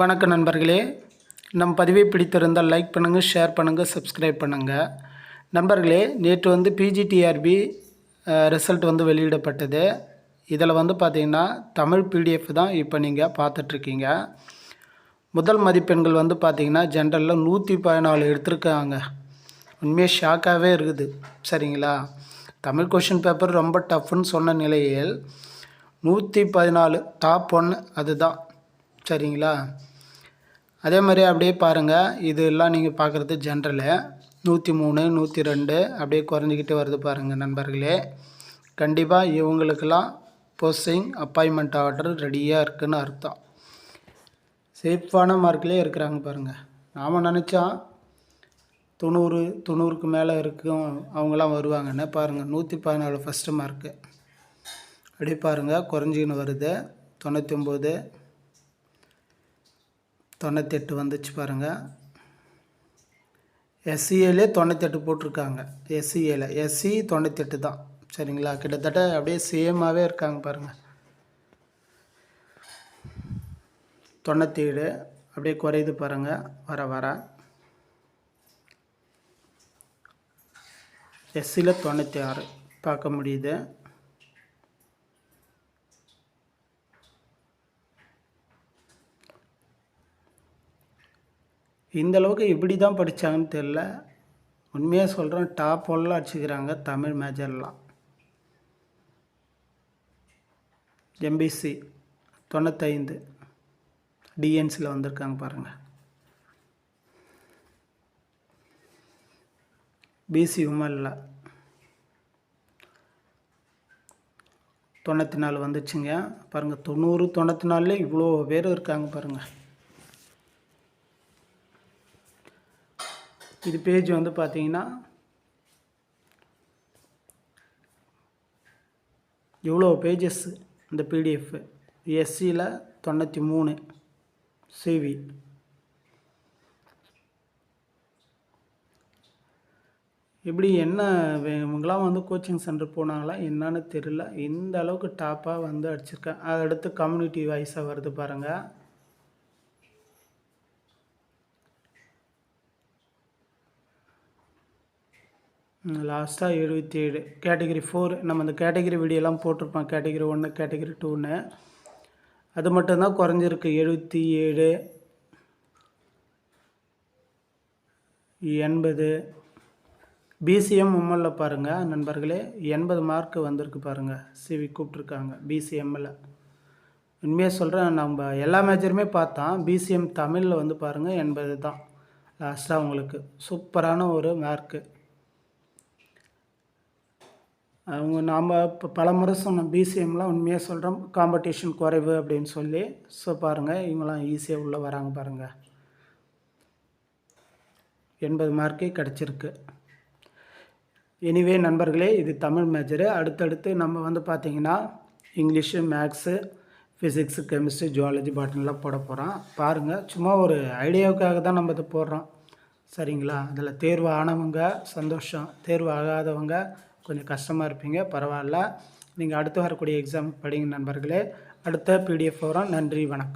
வணக்கம் நண்பர்களே. நம் பதிவை பிடித்திருந்தால் லைக் பண்ணுங்கள் ஷேர் பண்ணுங்கள் சப்ஸ்கிரைப் பண்ணுங்கள் நண்பர்களே நேற்று வந்து பிஜிடிஆர்பி ரிசல்ட் வந்து வெளியிடப்பட்டது. இதில் வந்து பார்த்திங்கன்னா தமிழ் பிடிஎஃப் தான் இப்போ நீங்கள் பார்த்துட்ருக்கீங்க. முதல் மதிப்பெண்கள் வந்து பார்த்திங்கன்னா ஜென்ரலில் நூற்றி பதினாலு எடுத்திருக்காங்க. உண்மையாக ஷாக்காகவே இருக்குது. சரிங்களா? தமிழ் கொஷின் பேப்பர் ரொம்ப டஃப்னு சொன்ன நிலையில் நூற்றி பதினாலு டாப் ஒன்று அதுதான். சரிங்களா? அதே மாதிரி அப்படியே பாருங்கள் இது எல்லாம் நீங்கள் பார்க்குறது ஜென்ரலு நூற்றி மூணு நூற்றி ரெண்டு அப்படியே குறைஞ்சிக்கிட்டு வருது பாருங்கள் நண்பர்களே. கண்டிப்பாக இவங்களுக்கெல்லாம் போஸ்டிங் அப்பாயின்மெண்ட் ஆர்டர் ரெடியாக இருக்குதுன்னு அர்த்தம். சேஃபான மார்க்லேயே இருக்கிறாங்க பாருங்கள் நாம் நினச்சா தொண்ணூறு தொண்ணூறுக்கு மேலே இருக்கும் அவங்களாம் வருவாங்கன்னு பாருங்கள் நூற்றி பதினாலு ஃபஸ்ட்டு மார்க்கு அப்படியே பாருங்கள் குறைஞ்சின்னு வருது. தொண்ணூற்றி ஒம்பது தொண்ணூத்தெட்டு வந்துச்சு பாருங்கள் எஸ்சிஏலே தொண்ணூத்தெட்டு போட்டிருக்காங்க. எஸ்சிஏல எஸ்சி தொண்ணூத்தெட்டு தான். சரிங்களா? கிட்டத்தட்ட அப்படியே சேமாகவே இருக்காங்க பாருங்கள் தொண்ணூற்றேழு அப்படியே குறையுது பாருங்கள் வர வர. எஸ்சியில் தொண்ணூற்றி ஆறு பார்க்க முடியுது. இந்த அளவுக்கு இப்படி தான் படித்தாங்கன்னு தெரில உண்மையாக சொல்கிறேன் டாப் ஒன்லாம் அடிச்சுக்கிறாங்க தமிழ் மேஜர்லாம் எம்பிசி தொண்ணூத்தைந்து. டிஎன்சியில் வந்திருக்காங்க பாருங்கள் பிசி உமரில் தொண்ணூற்றி நாலு வந்துச்சுங்க. பாருங்கள் தொண்ணூறு தொண்ணூற்றி நாலுலேயே இவ்வளோ பேர் இருக்காங்க பாருங்கள் இது பேஜ் வந்து பார்த்தீங்கன்னா இவ்வளோ பேஜஸ் இந்த பிடிஎஃப் எஸ்சியில் தொண்ணூற்றி மூணு சிவி இப்படி என்ன இவங்களாம் வந்து கோச்சிங் சென்டர் போனாங்களா? என்னன்னு தெரில இந்த அளவுக்கு டாப்பாக வந்து அடிச்சிருக்கேன். அடுத்து கம்யூனிட்டி வைஸாக வருது பாருங்கள் லாஸ்ட்டாக எழுபத்தி ஏழு கேட்டகிரி ஃபோர் நம்ம அந்த கேட்டகிரி வீடியோலாம் போட்டிருப்போம். கேட்டகிரி ஒன்று கேட்டகிரி டூன்னு அது மட்டும்தான் குறைஞ்சிருக்கு. எழுபத்தி ஏழு எண்பது பிசிஎம் உம்மலில் பாருங்கள் நண்பர்களே. எண்பது மார்க் வந்திருக்கு பாருங்கள் சிவி கூப்பிட்ருக்காங்க பிசிஎம்மில் உண்மையாக சொல்கிறேன் நம்ம எல்லா மேஜருமே பார்த்தோம். பிசிஎம் தமிழில் வந்து பாருங்கள் எண்பது தான். லாஸ்ட்டாக உங்களுக்கு. சூப்பரான ஒரு மார்க்கு அவங்க நாம் இப்போ பல முறை சொன்ன பிசிஎம்லாம் உண்மையாக சொல்கிறோம் காம்படிஷன் குறைவு அப்படின்னு சொல்லி. ஸோ பாருங்கள் இவங்களாம் ஈஸியாக உள்ளே வராங்க பாருங்கள் எண்பது மார்க்கே கிடச்சிருக்கு. எனிவே நண்பர்களே இது தமிழ் மேஜரு அடுத்தடுத்து நம்ம வந்து பார்த்திங்கன்னா English maths physics chemistry zoology பாட்டன்லாம் போட போகிறோம் பாருங்கள் சும்மா ஒரு ஐடியாவுக்காக தான் நம்ம இதை போடுறோம். சரிங்களா? அதில் தேர்வு ஆனவங்க சந்தோஷம். தேர்வு ஆகாதவங்க கொஞ்சம் கஷ்டமாக இருப்பீங்க. பரவாயில்ல. நீங்கள் அடுத்து வரக்கூடிய எக்ஸாம் படிங்க நண்பர்களே. அடுத்த பிடிஎஃப் வரும். நன்றி. வணக்கம்.